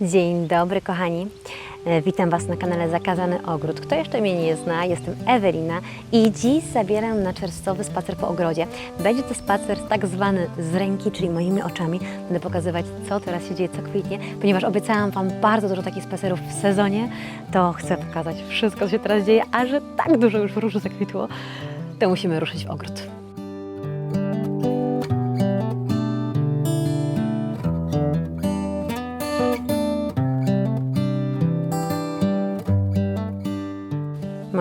Dzień dobry, kochani. E, Witam Was na kanale Zakazany Ogród. Kto jeszcze mnie nie zna, jestem Ewelina i dziś zabieram na czerwcowy spacer po ogrodzie. Będzie to spacer tak zwany z ręki, czyli moimi oczami. Będę pokazywać, co teraz się dzieje, co kwitnie, ponieważ obiecałam Wam bardzo dużo takich spacerów w sezonie, to chcę pokazać wszystko, co się teraz dzieje, a że tak dużo już róży zakwitło, to musimy ruszyć w ogród.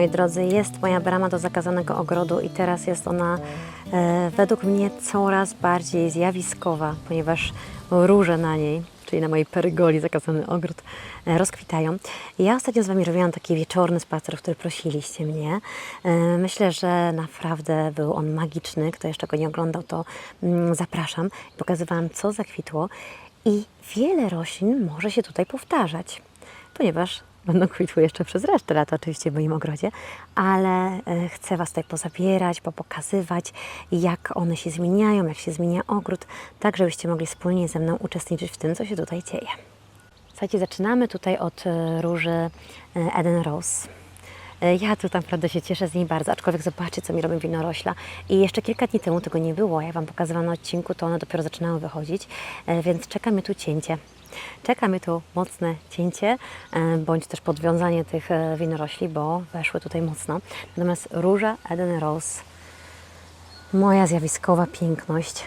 Moi drodzy, jest moja brama do zakazanego ogrodu i teraz jest ona e, według mnie coraz bardziej zjawiskowa, ponieważ róże na niej, czyli na mojej perygoli zakazany ogród, e, rozkwitają. Ja ostatnio z Wami robiłam taki wieczorny spacer, w który prosiliście mnie. E, myślę, że naprawdę był on magiczny. Kto jeszcze go nie oglądał, to mm, zapraszam. Pokazywałam, co zakwitło i wiele roślin może się tutaj powtarzać, ponieważ będą kwitły jeszcze przez resztę lata oczywiście w moim ogrodzie, ale e, chcę Was tutaj pozabierać, popokazywać, jak one się zmieniają, jak się zmienia ogród, tak żebyście mogli wspólnie ze mną uczestniczyć w tym, co się tutaj dzieje. Słuchajcie, zaczynamy tutaj od e, róży e, Eden Rose. Ja tu naprawdę się cieszę z niej bardzo, aczkolwiek zobaczcie, co mi robią winorośla. I jeszcze kilka dni temu tego nie było. Jak Wam pokazywałam na odcinku, to one dopiero zaczynały wychodzić, więc czeka mnie tu cięcie. Czeka mnie tu mocne cięcie, e, bądź też podwiązanie tych e, winorośli, bo weszły tutaj mocno. Natomiast róża Eden Rose, moja zjawiskowa piękność,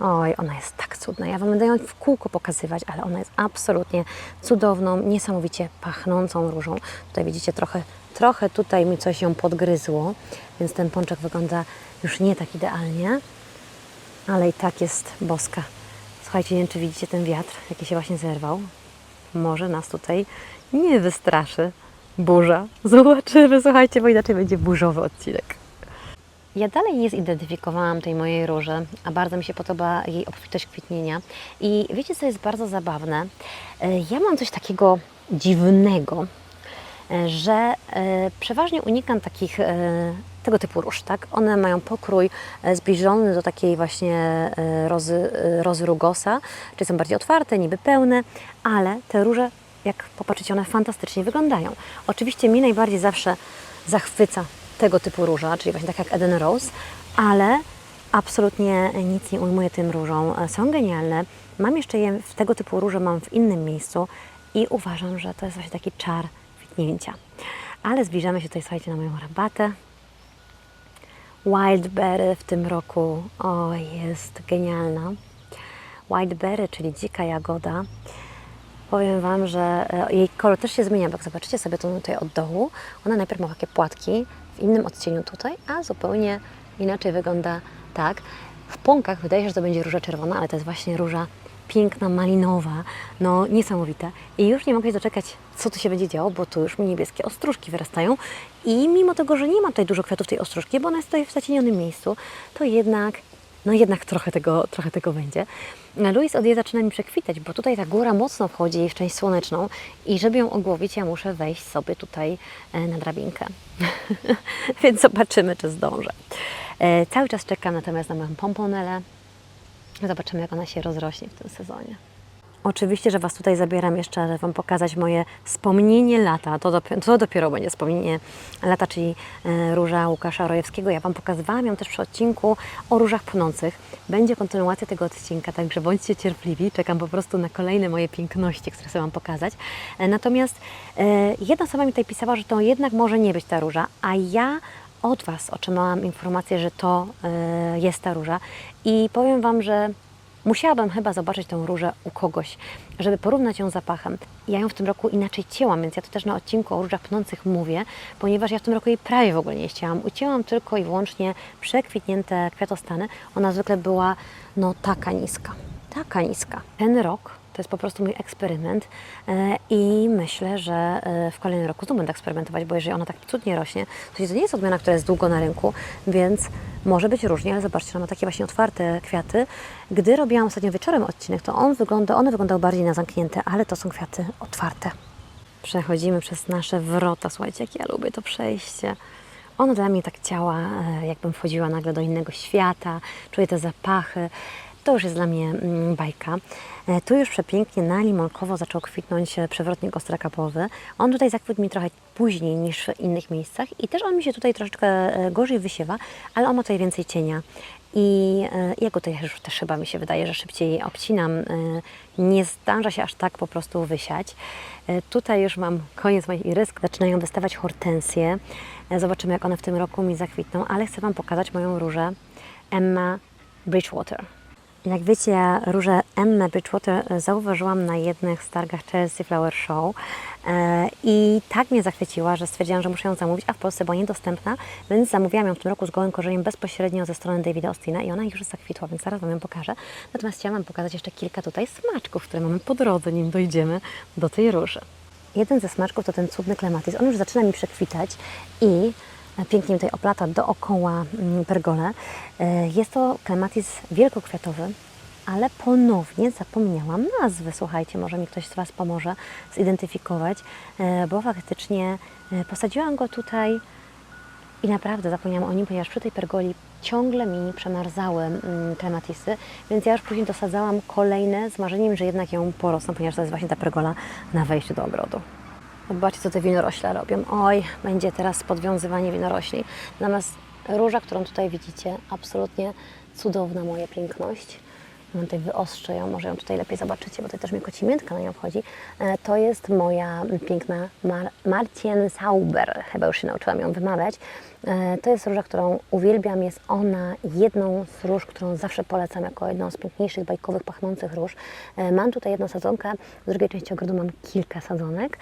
Oj, ona jest tak cudna. Ja Wam będę ją w kółko pokazywać, ale ona jest absolutnie cudowną, niesamowicie pachnącą różą. Tutaj widzicie trochę, trochę tutaj mi coś ją podgryzło, więc ten pączek wygląda już nie tak idealnie, ale i tak jest boska. Słuchajcie, nie wiem, czy widzicie ten wiatr, jaki się właśnie zerwał. Może nas tutaj nie wystraszy burza. Zobaczymy, słuchajcie, bo inaczej będzie burzowy odcinek. Ja dalej nie zidentyfikowałam tej mojej róży, a bardzo mi się podoba jej obfitość kwitnienia. I wiecie, co jest bardzo zabawne? E, Ja mam coś takiego dziwnego, e, że e, przeważnie unikam takich tego typu róż, tak? One mają pokrój e, zbliżony do takiej właśnie e, rozy, e, rozy rugosa, czyli są bardziej otwarte, niby pełne, ale te róże, jak popatrzycie, one fantastycznie wyglądają. Oczywiście mi najbardziej zawsze zachwyca tego typu róża, czyli właśnie tak jak Eden Rose, ale absolutnie nic nie ujmuję tym różom. Są genialne. Mam jeszcze je, w tego typu róże mam w innym miejscu i uważam, że to jest właśnie taki czar kwitnięcia. Ale zbliżamy się tutaj, słuchajcie, na moją rabatę. Wildberry w tym roku, o, jest genialna. Wildberry, czyli dzika jagoda. Powiem Wam, że e, jej kolor też się zmienia, bo jak zobaczycie sobie to tutaj od dołu, ona najpierw ma takie płatki w innym odcieniu tutaj, a zupełnie inaczej wygląda tak. W pąkach wydaje się, że to będzie róża czerwona, ale to jest właśnie róża piękna, malinowa, no niesamowite. I już nie mogę się doczekać, co tu się będzie działo, bo tu już mi niebieskie ostróżki wyrastają. I mimo tego, że nie ma tutaj dużo kwiatów tej ostróżki, bo ona tutaj w zacienionym miejscu, to jednak no jednak trochę tego, trochę tego będzie. Louis od jej zaczyna mi przekwitać, bo tutaj ta góra mocno wchodzi w część słoneczną i żeby ją ogłowić, ja muszę wejść sobie tutaj e, na drabinkę. Więc zobaczymy, czy zdążę. E, Cały czas czekam natomiast na moją pomponelę. Zobaczymy, jak ona się rozrośnie w tym sezonie. Oczywiście, że Was tutaj zabieram jeszcze, żeby Wam pokazać moje wspomnienie lata. To dopiero, to dopiero będzie wspomnienie lata, czyli e, róża Łukasza Rojewskiego. Ja Wam pokazywałam ją też przy odcinku o różach płonących. Będzie kontynuacja tego odcinka, także bądźcie cierpliwi. Czekam po prostu na kolejne moje piękności, które chcę Wam pokazać. E, Natomiast e, jedna osoba mi tutaj pisała, że to jednak może nie być ta róża, a ja od Was otrzymałam informację, że to e, jest ta róża i powiem Wam, że Musiałabym chyba zobaczyć tę różę u kogoś, żeby porównać ją zapachem. Ja ją w tym roku inaczej cięłam, więc ja to też na odcinku o różach pnących mówię, ponieważ ja w tym roku jej prawie w ogóle nie ścięłam. Ucięłam tylko i wyłącznie przekwitnięte kwiatostany. Ona zwykle była no taka niska, taka niska. Ten rok to jest po prostu mój eksperyment e, i myślę, że e, w kolejnym roku znów będę eksperymentować, bo jeżeli ona tak cudnie rośnie, to to nie jest odmiana, która jest długo na rynku, więc może być różnie, ale zobaczcie, ona ma takie właśnie otwarte kwiaty. Gdy robiłam ostatnio wieczorem odcinek, to on wygląda, one wyglądały bardziej na zamknięte, ale to są kwiaty otwarte. Przechodzimy przez nasze wrota. Słuchajcie, jak ja lubię to przejście. Ono dla mnie tak działa, e, jakbym wchodziła nagle do innego świata. Czuję te zapachy. To już jest dla mnie mm, bajka. E, Tu już przepięknie na limonkowo zaczął kwitnąć e, przewrotnik ostrakapowy. On tutaj zakwitł mi trochę później niż w innych miejscach i też on mi się tutaj troszeczkę e, gorzej wysiewa, ale on ma tutaj więcej cienia. I ja go tutaj już też chyba mi się wydaje, że szybciej obcinam. Nie zdąża się aż tak po prostu wysiać. Tutaj już mam koniec moich irysk. Zaczynają wystawać hortensje. Zobaczymy, jak one w tym roku mi zakwitną, ale chcę Wam pokazać moją różę Emma Bridgewater. Jak wiecie, różę Emma Bridgewater e, zauważyłam na jednych z targach Chelsea Flower Show e, i tak mnie zachwyciła, że stwierdziłam, że muszę ją zamówić, a w Polsce była niedostępna, więc zamówiłam ją w tym roku z gołym korzeniem bezpośrednio ze strony Davida Austina i ona już zakwitła, więc zaraz Wam ją pokażę. Natomiast chciałam Wam pokazać jeszcze kilka tutaj smaczków, które mamy po drodze, nim dojdziemy do tej róży. Jeden ze smaczków to ten cudny klematis. On już zaczyna mi przekwitać i pięknie tutaj oplata dookoła mm, pergole. E, Jest to klematis wielkokwiatowy, ale ponownie zapomniałam nazwy. Słuchajcie, może mi ktoś z Was pomoże zidentyfikować, e, bo faktycznie e, posadziłam go tutaj i naprawdę zapomniałam o nim, ponieważ przy tej pergoli ciągle mi przemarzały mm, klematisy, więc ja już później dosadzałam kolejne z marzeniem, że jednak ją porosną, ponieważ to jest właśnie ta pergola na wejściu do ogrodu. Zobaczcie, co te winorośle robią. Oj, będzie teraz podwiązywanie winorośli. Natomiast róża, którą tutaj widzicie, absolutnie cudowna moja piękność. Mam tutaj wyostrzę ją, może ją tutaj lepiej zobaczycie, bo tutaj też mnie kocimiętka na nią wchodzi. E, To jest moja piękna Mar Sauber, chyba już się nauczyłam ją wymawiać. E, To jest róża, którą uwielbiam. Jest ona jedną z róż, którą zawsze polecam jako jedną z piękniejszych, bajkowych, pachnących róż. E, Mam tutaj jedną sadzonkę, w drugiej części ogrodu mam kilka sadzonek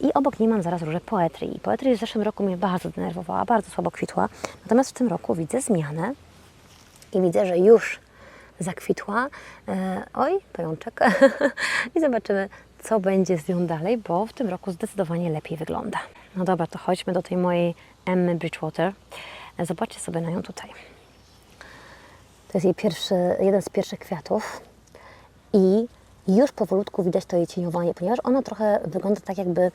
i obok niej mam zaraz różę poetry. I poetry w zeszłym roku mnie bardzo denerwowała, bardzo słabo kwitła. Natomiast w tym roku widzę zmianę i widzę, że już zakwitła. E, oj, pajączek. I zobaczymy, co będzie z nią dalej, bo w tym roku zdecydowanie lepiej wygląda. No dobra, to chodźmy do tej mojej Emmy Bridgewater. E, Zobaczcie sobie na nią tutaj. To jest jej pierwszy, jeden z pierwszych kwiatów i już powolutku widać to jej cieniowanie, ponieważ ona trochę wygląda tak jakby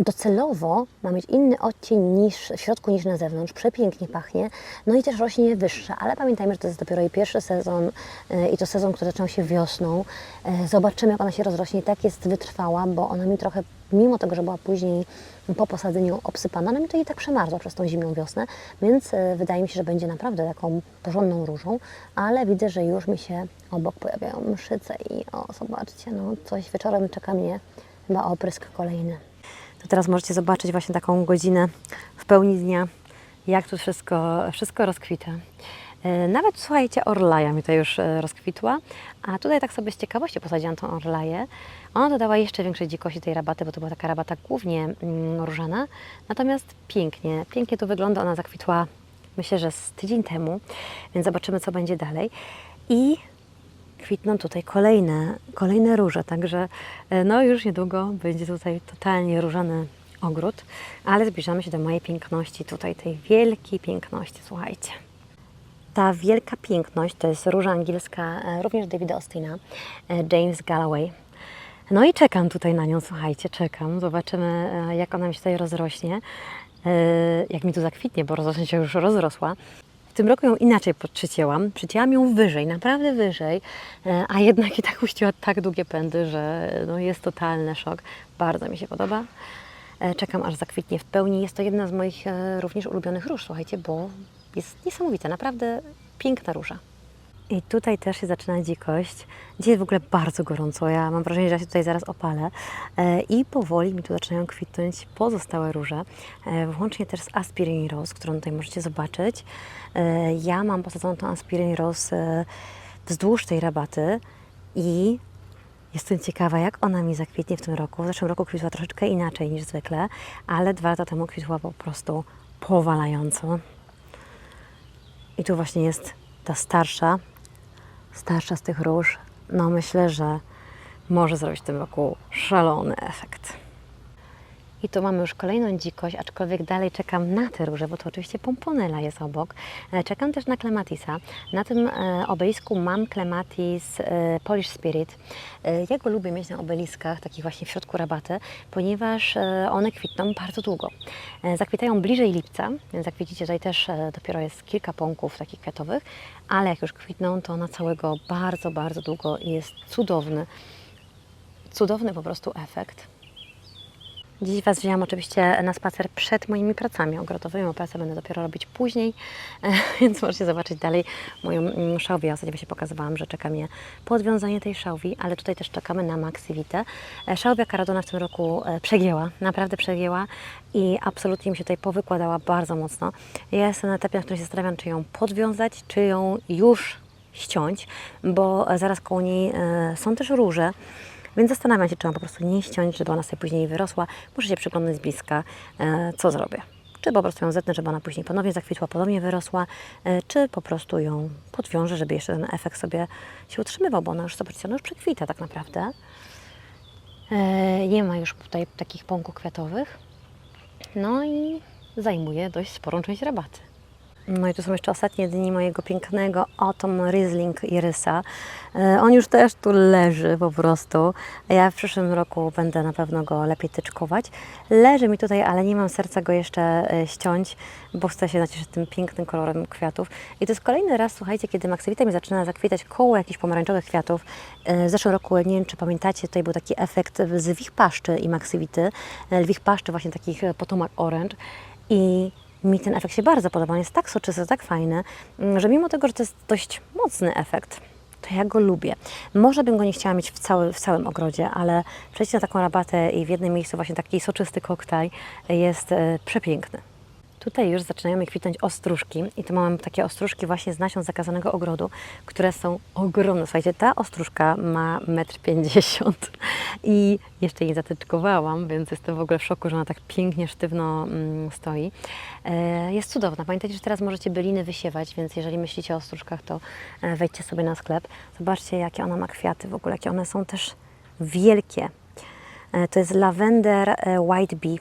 docelowo ma mieć inny odcień niż w środku niż na zewnątrz, przepięknie pachnie, no i też rośnie wyższa, ale pamiętajmy, że to jest dopiero jej pierwszy sezon e, i to sezon, który zaczął się wiosną. E, Zobaczymy, jak ona się rozrośnie i tak jest wytrwała, bo ona mi trochę, mimo tego, że była później po posadzeniu obsypana, ona mi to i tak przemarzła przez tą zimną wiosnę, więc e, wydaje mi się, że będzie naprawdę taką porządną różą, ale widzę, że już mi się obok pojawiają mszyce i o, zobaczcie, no coś wieczorem czeka mnie chyba oprysk kolejny. To teraz możecie zobaczyć właśnie taką godzinę w pełni dnia, jak tu wszystko, wszystko rozkwita. E, Nawet słuchajcie, orlaja mi to już e, rozkwitła, a tutaj tak sobie z ciekawości posadziłam tą orlaję. Ona dodała jeszcze większej dzikości tej rabaty, bo to była taka rabata głównie mm, różana. Natomiast pięknie, pięknie to wygląda. Ona zakwitła myślę, że z tydzień temu, więc zobaczymy, co będzie dalej. I kwitną tutaj kolejne, kolejne róże, także e, no już niedługo będzie tutaj totalnie różany ogród, ale zbliżamy się do mojej piękności, tutaj tej wielkiej piękności, słuchajcie. Ta wielka piękność to jest róża angielska, e, również Davida Austina, e, James Galloway. No i czekam tutaj na nią, słuchajcie, czekam. Zobaczymy, jak ona mi się tutaj rozrośnie, jak mi tu zakwitnie, bo rozrośnie się już rozrosła. W tym roku ją inaczej podczycięłam. Przycięłam ją wyżej, naprawdę wyżej, e, a jednak i tak puściła tak długie pędy, że no jest totalny szok. Bardzo mi się podoba. E, Czekam aż zakwitnie w pełni. Jest to jedna z moich e, również ulubionych róż, słuchajcie, bo jest niesamowita, naprawdę piękna róża. I tutaj też się zaczyna dzikość. Dzisiaj jest w ogóle bardzo gorąco. Ja mam wrażenie, że ja się tutaj zaraz opalę. E, I powoli mi tu zaczynają kwitnąć pozostałe róże, e, włącznie też z Aspirin Rose, którą tutaj możecie zobaczyć. E, Ja mam posadzoną tą Aspirin Rose wzdłuż tej rabaty i Jestem ciekawa, jak ona mi zakwitnie w tym roku. W zeszłym roku kwitła troszeczkę inaczej niż zwykle, ale dwa lata temu kwitła po prostu powalająco. I tu właśnie jest ta starsza, starsza z tych róż. No myślę, że może zrobić w tym roku szalony efekt. I tu mamy już kolejną dzikość, aczkolwiek dalej czekam na te róże, bo to oczywiście pomponela jest obok. E, Czekam też na klematisa. Na tym e, obelisku mam klematis e, Polish Spirit. Ja go lubię mieć na obeliskach, takich właśnie w środku rabaty, ponieważ one kwitną bardzo długo. Zakwitają bliżej lipca, więc jak widzicie tutaj też dopiero jest kilka pąków takich kwiatowych, ale jak już kwitną, to na całego bardzo, bardzo długo i jest cudowny, cudowny po prostu efekt. Dziś Was wzięłam oczywiście na spacer przed moimi pracami ogrodowymi, bo pracę będę dopiero robić później, więc możecie zobaczyć dalej moją mm, szałwię. Ja ostatnio się pokazywałam, że czeka mnie podwiązanie tej szałwi, ale tutaj też czekamy na Maxivitę. E, Szałwia Caradona w tym roku e, przegięła, naprawdę przegięła i absolutnie mi się tutaj powykładała bardzo mocno. Ja jestem na etapie, na którym się zastanawiam, czy ją podwiązać, czy ją już ściąć, bo e, zaraz koło niej są też róże. Więc zastanawiam się, czy mam po prostu nie ściąć, żeby ona sobie później wyrosła. Muszę się przyglądać z bliska, e, co zrobię. Czy po prostu ją zetnę, żeby ona później ponownie zakwitła, ponownie wyrosła, e, czy po prostu ją podwiążę, żeby jeszcze ten efekt sobie się utrzymywał, bo ona już, zobaczcie, ona już przekwita tak naprawdę. E, Nie ma już tutaj takich pąków kwiatowych. No i zajmuje dość sporą część rabaty. No i to są jeszcze ostatnie dni mojego pięknego Autumn Riesling Irysa. E, On już też tu leży po prostu. Ja w przyszłym roku będę na pewno go lepiej tyczkować. Leży mi tutaj, ale nie mam serca go jeszcze e, ściąć, bo chcę się nacieszyć tym pięknym kolorem kwiatów. I to jest kolejny raz, słuchajcie, kiedy Maxywita mi zaczyna zakwitać koło jakichś pomarańczowych kwiatów. E, W zeszłym roku, nie wiem czy pamiętacie, tutaj był taki efekt z lwich paszczy i Maxywity. E, Lwich paszczy właśnie takich Potomac Orange. I mi ten efekt się bardzo podoba. On jest tak soczysty, tak fajny, mm, że mimo tego, że to jest dość mocny efekt, to ja go lubię. Może bym go nie chciała mieć w, cały, w całym ogrodzie, ale przejść na taką rabatę i w jednym miejscu właśnie taki soczysty koktajl jest e, przepiękny. Tutaj już zaczynają kwitnąć ostróżki i tu mam takie ostróżki właśnie z nasion zakazanego ogrodu, które są ogromne. Słuchajcie, ta ostróżka ma 1,50 m i jeszcze jej zatyczkowałam, więc jestem w ogóle w szoku, że ona tak pięknie, sztywno mm, stoi. E, jest cudowna. Pamiętajcie, że teraz możecie byliny wysiewać, więc jeżeli myślicie o ostróżkach, to e, wejdźcie sobie na sklep. Zobaczcie, jakie ona ma kwiaty w ogóle, jakie one są też wielkie. E, To jest lavender white bee,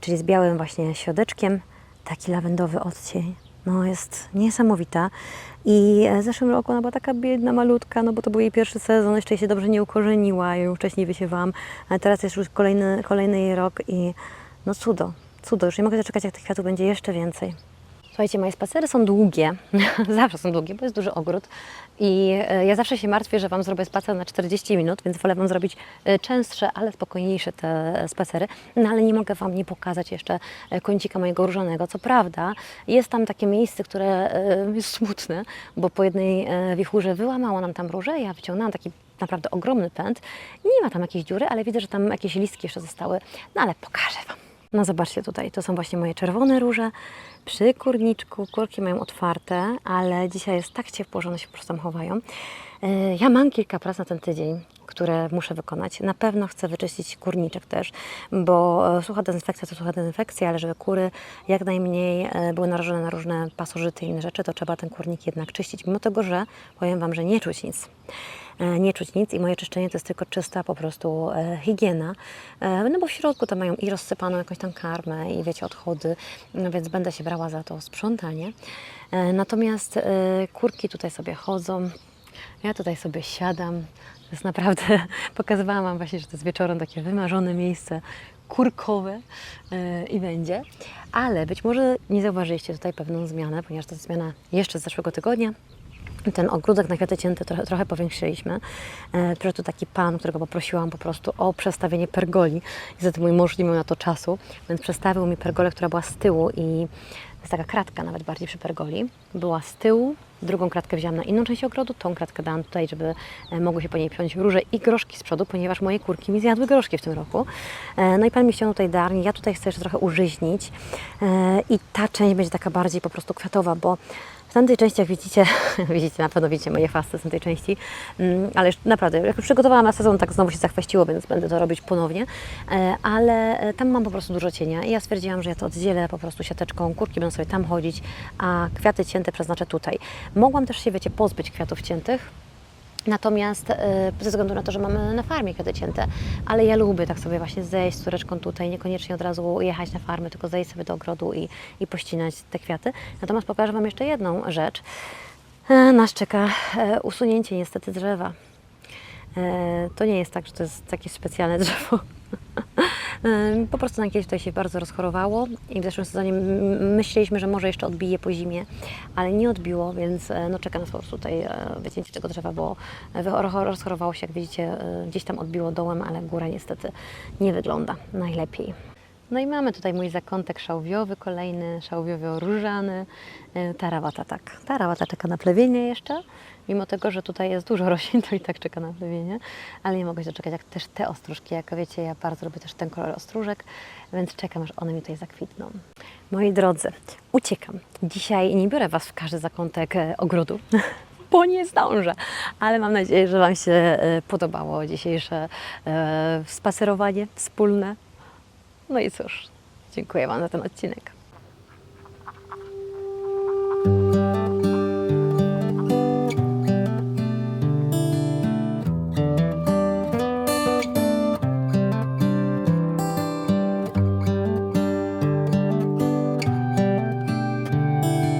czyli z białym właśnie środeczkiem. Taki lawendowy odcień. No jest niesamowita. I e, w zeszłym roku ona była taka biedna, malutka, no bo to był jej pierwszy sezon, jeszcze się dobrze nie ukorzeniła, ja ją wcześniej wysiewałam, a teraz jest już kolejny, kolejny jej rok i no cudo, cudo. Już nie mogę doczekać, jak tych kwiatów będzie jeszcze więcej. Słuchajcie, moje spacery są długie, zawsze są długie, bo jest duży ogród. I e, ja zawsze się martwię, że Wam zrobię spacer na 40 minut, więc wolę Wam zrobić e, częstsze, ale spokojniejsze te spacery, no ale nie mogę Wam nie pokazać jeszcze e, kącika mojego różanego. Co prawda jest tam takie miejsce, które e, jest smutne, bo po jednej e, wichurze wyłamało nam tam róże, ja wyciągnęłam taki naprawdę ogromny pęd, nie ma tam jakiejś dziury, ale widzę, że tam jakieś listki jeszcze zostały, no ale pokażę Wam. No zobaczcie tutaj, to są właśnie moje czerwone róże przy kurniczku. Kurki mają otwarte, ale dzisiaj jest tak ciepło, że one się po prostu tam chowają. E, Ja mam kilka prac na ten tydzień, które muszę wykonać. Na pewno chcę wyczyścić kurniczek też, bo e, sucha dezynfekcja to sucha dezynfekcja, ale żeby kury jak najmniej e, były narażone na różne pasożyty i inne rzeczy, to trzeba ten kurnik jednak czyścić. Mimo tego, że powiem Wam, że nie czuć nic nie czuć nic i moje czyszczenie to jest tylko czysta po prostu higiena, no bo w środku to mają i rozsypaną jakąś tam karmę i wiecie, odchody, no więc będę się brała za to sprzątanie. E, natomiast e, kurki tutaj sobie chodzą, ja tutaj sobie siadam, to jest naprawdę, pokazywałam Wam właśnie, że to jest wieczorem takie wymarzone miejsce kurkowe e, i będzie, ale być może nie zauważyliście tutaj pewną zmianę, ponieważ to jest zmiana jeszcze z zeszłego tygodnia, ten ogródek na kwiaty cięte trochę, trochę powiększyliśmy. E, Przyszedł taki pan, którego poprosiłam po prostu o przestawienie pergoli. Niestety mój mąż nie miał na to czasu, więc przestawił mi pergolę, która była z tyłu i to jest taka kratka nawet bardziej przy pergoli. Była z tyłu, drugą kratkę wzięłam na inną część ogrodu, tą kratkę dałam tutaj, żeby e, mogły się po niej piąć róże i groszki z przodu, ponieważ moje kurki mi zjadły groszki w tym roku. E, No i pan mi ściągnął tutaj darń, ja tutaj chcę jeszcze trochę użyźnić e, i ta część będzie taka bardziej po prostu kwiatowa, bo w tamtej części, jak widzicie, widzicie, na pewno widzicie moje fasty z tej części, mm, ale już naprawdę, jak już przygotowałam na sezon, tak znowu się zachweściło, więc będę to robić ponownie, E, ale e, tam mam po prostu dużo cienia i ja stwierdziłam, że ja to oddzielę po prostu siateczką, kurki będą sobie tam chodzić, a kwiaty cięte przeznaczę tutaj. Mogłam też się, wiecie, pozbyć kwiatów ciętych, Natomiast e, ze względu na to, że mamy na farmie kwiaty cięte, ale ja lubię tak sobie właśnie zejść z córeczką tutaj, niekoniecznie od razu jechać na farmę, tylko zejść sobie do ogrodu i, i pościnać te kwiaty. Natomiast pokażę Wam jeszcze jedną rzecz. E, Nas czeka e, usunięcie niestety drzewa. E, To nie jest tak, że to jest jakieś specjalne drzewo. E, Po prostu na kiedyś tutaj się bardzo rozchorowało i w zeszłym sezonie myśleliśmy, że może jeszcze odbije po zimie, ale nie odbiło, więc e, no, czeka nas po prostu tutaj wycięcie tego drzewa, bo rozchorowało się, jak widzicie, gdzieś tam odbiło dołem, ale góra niestety nie wygląda najlepiej. No i mamy tutaj mój zakątek szałwiowy, kolejny szałwiowo-różany. Tarawata tak, tarawata czeka na plewienie jeszcze. Mimo tego, że tutaj jest dużo roślin, to i tak czeka na plewienie. Ale nie mogę się doczekać, jak też te ostróżki. Jak wiecie, ja bardzo lubię też ten kolor ostróżek, więc czekam, aż one mi tutaj zakwitną. Moi drodzy, uciekam. Dzisiaj nie biorę Was w każdy zakątek e, ogrodu, bo nie zdążę. Ale mam nadzieję, że Wam się e, podobało dzisiejsze e, spacerowanie wspólne. No i cóż, dziękuję Wam za ten odcinek.